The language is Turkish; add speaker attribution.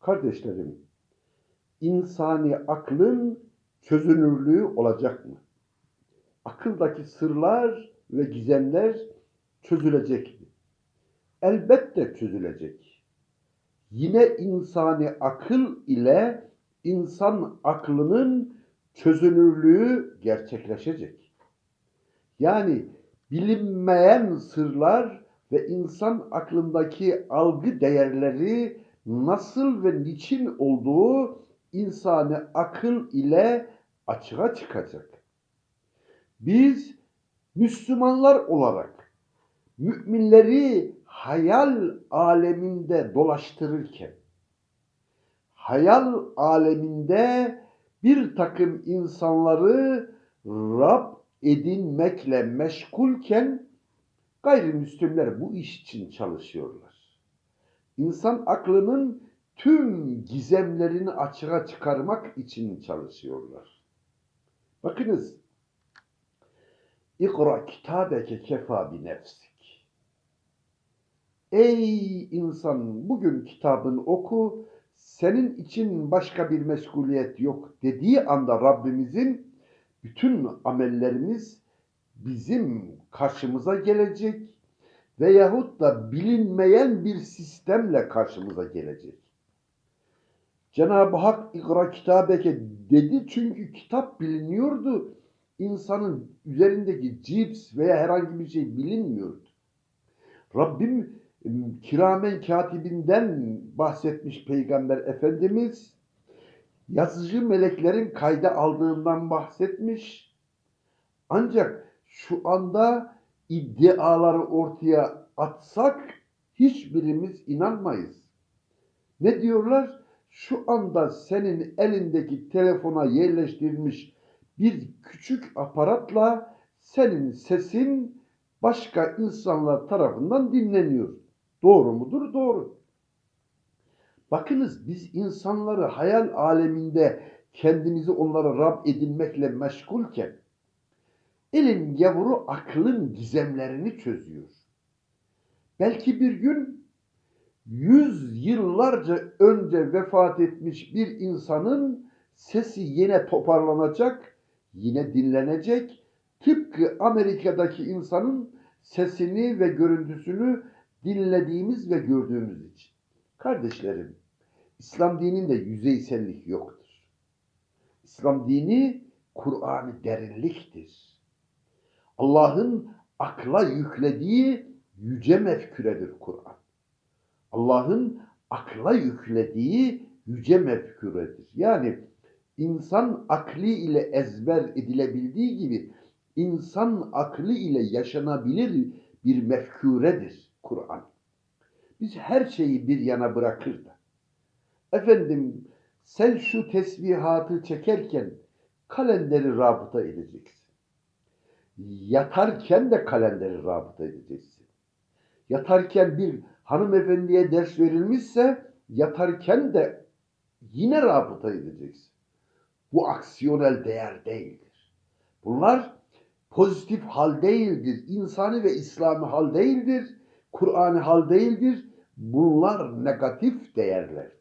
Speaker 1: Kardeşlerim, insani aklın çözünürlüğü olacak mı? Akıldaki sırlar ve gizemler çözülecek mi? Elbette çözülecek. Yine insani akıl ile insan aklının çözünürlüğü gerçekleşecek. Yani bilinmeyen sırlar ve insan aklındaki algı değerleri nasıl ve niçin olduğu insani akıl ile açığa çıkacak. Biz Müslümanlar olarak müminleri hayal aleminde dolaştırırken, hayal aleminde bir takım insanları Rab edinmekle meşgulken gayrimüslimler bu iş için çalışıyorlar. İnsan aklının tüm gizemlerini açığa çıkarmak için çalışıyorlar. Bakınız, İkra kitabeke kefa bi nefsik. Ey insan bugün kitabını oku, senin için başka bir meşguliyet yok dediği anda Rabbimizin bütün amellerimiz bizim karşımıza gelecek veyahut da bilinmeyen bir sistemle karşımıza gelecek. Cenab-ı Hak ikra kitabeke dedi çünkü kitap biliniyordu. İnsanın üzerindeki cips veya herhangi bir şey bilinmiyordu. Rabbim kiramen katibinden bahsetmiş Peygamber Efendimiz. Yazıcı meleklerin kayda aldığından bahsetmiş. Ancak şu anda iddiaları ortaya atsak hiçbirimiz inanmayız. Ne diyorlar? Şu anda senin elindeki telefona yerleştirilmiş bir küçük aparatla senin sesin başka insanlar tarafından dinleniyor. Doğru mudur? Doğru. Bakınız biz insanları hayal aleminde kendimizi onlara Rab edinmekle meşgulken elin yavru aklın gizemlerini çözüyor. Belki bir gün yüz yıllarca önce vefat etmiş bir insanın sesi yine toparlanacak, yine dinlenecek. Tıpkı Amerika'daki insanın sesini ve görüntüsünü dinlediğimiz ve gördüğümüz için. Kardeşlerim, İslam dininde yüzeysellik yoktur. İslam dini Kur'an-ı derinliktir. Allah'ın akla yüklediği yüce mefküredir Kur'an. Allah'ın akla yüklediği yüce mefküredir. Yani insan akli ile ezber edilebildiği gibi insan aklı ile yaşanabilir bir mefküredir Kur'an. Biz her şeyi bir yana bırakır da. Efendim sen şu tesbihatı çekerken kalenderi rabıta edeceksin. Yatarken de kalenderi rabıta edeceksin. Yatarken bir hanımefendiye ders verilmişse yatarken de yine rabıta edeceksin. Bu aksiyonel değer değildir. Bunlar pozitif hal değildir. İnsani ve İslami hal değildir. Kur'an'ı hal değildir. Bunlar negatif değerler.